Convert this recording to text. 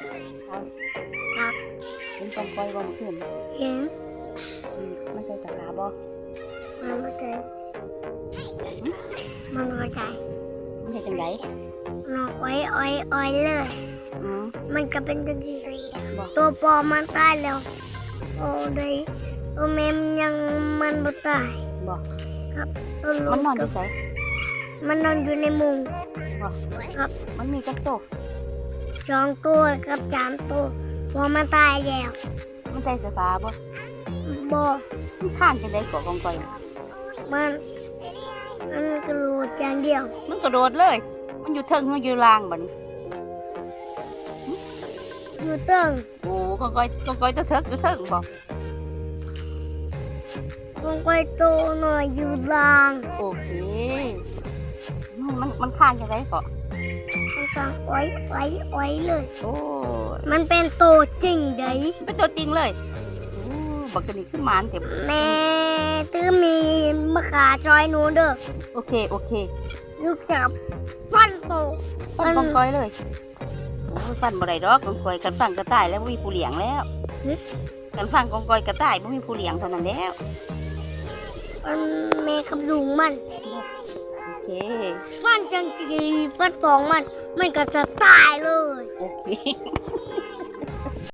เอาครับเห็นกองก้อยบ่เมื่อคืนเห็นอืมมันใส่สกาบ่มันเข้าใจมันเข้าใจมันเฮ็ดจังไดนอกไว้อ้อยอ้อยเลย อืมมันก็เป็นจังซี่บ่ตัวปอมันตายแล้ว โอ้ได้ตัวแม่มันยังมันบ่ตายบ่ครับตัวลูมันกนอนอยู่ไสมันนอนอยู่ในมุงบ่ครับมันมีจักโตว สองตัวกับสามตัวพอมันตายแล้วมันใส่สกาบ่บ่มันข้านจังได๋เกาะกองก้อยมัน มันกระโดดอย่างเดียวมันกระโดดเลย มันอยู่เทิงมันอยู่ล่างบัดนี้อยู่เติ้งโอ้กองก้อยกองก้อยตัวเทิกอยู่เทิงบ่ลงไปโตหน่อยอยู่ล่าง โอเค มันมันมันข้านจังไดเกาะ มันกลางอ้อยอ้อยอ้อยเลย โอ้มันเป็นโตจริงเด้ยเป็นตัวจริงเลยโอ้บักกะนี่ขึ้นมานเต็มแม่ตื้อมีมะขาจอยหนูเด้อโอเคโอเคลูกจับฟันโตฟันมันกองก้อยเลยโอ้ยฟันบ่ได้ดอกกองก้อยกันฟังกระต่ายแล้วบ่มีผู้เลี้ยงแล้วกันฟังกองก้อยกระต่ายบ่มีผู้เลี้ยงเท่านั้นแล้วมันแม่กับลุงมันโอเค ฟันจังจีฟันสองมัน มันก็จะตายเลย โอเค